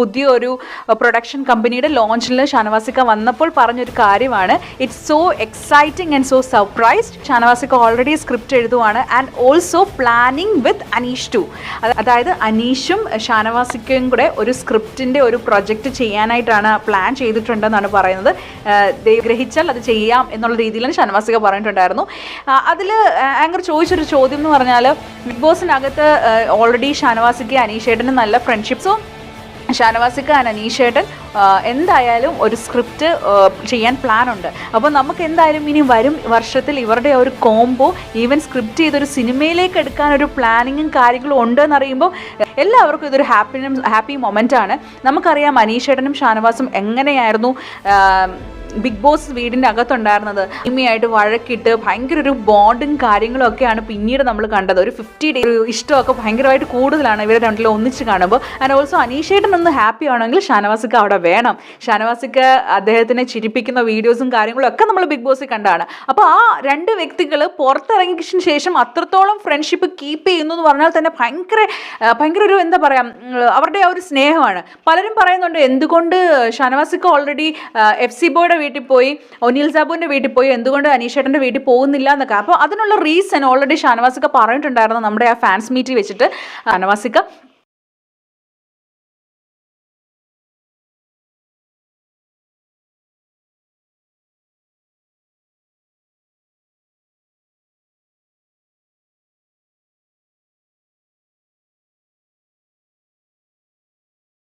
പുതിയൊരു പ്രൊഡക്ഷൻ കമ്പനിയുടെ ലോഞ്ചിൽ ഷാനവാസിക്ക വന്നപ്പോൾ പറഞ്ഞൊരു കാര്യമാണ്. It's so exciting and so surprised ഷാനവാസിക്ക already script എഴുതുവാണ് and also planning with Aneesh to അതായത് അനീഷും ഷാനവാസിക്കയും കൂടെ ഒരു സ്ക്രിപ്റ്റിന്റെ ഒരു പ്രൊജക്റ്റ് ചെയ്യാനായിട്ടാണ് പ്ലാൻ ചെയ്തിട്ടുണ്ടെന്നാണ് പറയുന്നത്. ഗ്രഹിച്ചാൽ അത് ചെയ്യാം എന്നുള്ള രീതിയിലാണ് ഷാനവാസിക പറഞ്ഞിട്ടുണ്ടായിരുന്നു. അതിൽ ആങ്കർ ചോദിച്ചൊരു ചോദ്യം എന്ന് പറഞ്ഞാൽ ബിഗ് ബോസിനകത്ത് ഓൾറെഡി ഷാനവാസിക്ക് അനീഷേട്ടന് നല്ല ഫ്രണ്ട്ഷിപ്പ് സോ ഷാനവാസിക്ക അനീഷേട്ടൻ എന്തായാലും ഒരു സ്ക്രിപ്റ്റ് ചെയ്യാൻ പ്ലാൻ ഉണ്ട്. അപ്പോൾ നമുക്ക് എന്തായാലും ഇനി വരും വർഷത്തിൽ ഇവരുടെ ഒരു കോംബോ ഈവൻ സ്ക്രിപ്റ്റ് ചെയ്തൊരു സിനിമയിലേക്ക് എടുക്കാൻ ഒരു പ്ലാനിങ്ങും കാര്യങ്ങളും ഉണ്ട് എന്നറിയുമ്പോൾ എല്ലാവർക്കും ഇതൊരു ഹാപ്പി ഹാപ്പി മൊമെന്റ് ആണ്. നമുക്കറിയാം അനീഷേട്ടനും ഷാനവാസും എങ്ങനെയായിരുന്നു ബിഗ് ബോസ് വീടിന്റെ അകത്തുണ്ടായിരുന്നത്. ഇമ്മയായിട്ട് വഴക്കിട്ട് ഭയങ്കര ഒരു ബോണ്ടും കാര്യങ്ങളും ഒക്കെയാണ് പിന്നീട് നമ്മൾ കണ്ടത്. ഒരു ഫിഫ്റ്റി ഡേ ഇഷ്ടമൊക്കെ ഭയങ്കരമായിട്ട് കൂടുതലാണ് ഇവരെ രണ്ടിലും ഒന്നിച്ച് കാണുമ്പോൾ. ആൻഡ് ഓൾസോ അനീഷേട്ടൻ ഒന്ന് ഹാപ്പി ആണെങ്കിൽ ഷാനവാസിക്ക് അവിടെ വേണം. ഷാനവാസിക്ക് അദ്ദേഹത്തിനെ ചിരിപ്പിക്കുന്ന വീഡിയോസും കാര്യങ്ങളും ഒക്കെ നമ്മൾ ബിഗ് ബോസിൽ കണ്ടാണ്. അപ്പോൾ ആ രണ്ട് വ്യക്തികൾ പുറത്തിറങ്ങിയതിന് ശേഷം അത്രത്തോളം ഫ്രണ്ട്ഷിപ്പ് കീപ്പ് ചെയ്യുന്നു എന്ന് പറഞ്ഞാൽ തന്നെ ഭയങ്കര ഭയങ്കര ഒരു എന്താ പറയുക അവരുടെ ആ ഒരു സ്നേഹമാണ്. പലരും പറയുന്നുണ്ട് എന്തുകൊണ്ട് ഷാനവാസിക്ക് ഓൾറെഡി എഫ് സി ബോയുടെ വീട്ടിൽ പോയി ഒനിൽ സാബുവിന്റെ വീട്ടിൽ പോയി എന്തുകൊണ്ട് അനീഷേട്ടന്റെ വീട്ടിൽ പോകുന്നില്ല എന്നൊക്കെ. അപ്പോൾ അതിനുള്ള റീസൺ ഓൾറെഡി ഷാനവാസിക്ക പറഞ്ഞിട്ടുണ്ടായിരുന്നു നമ്മുടെ ആ ഫാൻസ് മീറ്റിൽ വെച്ചിട്ട്. ഷാനവാസിക്ക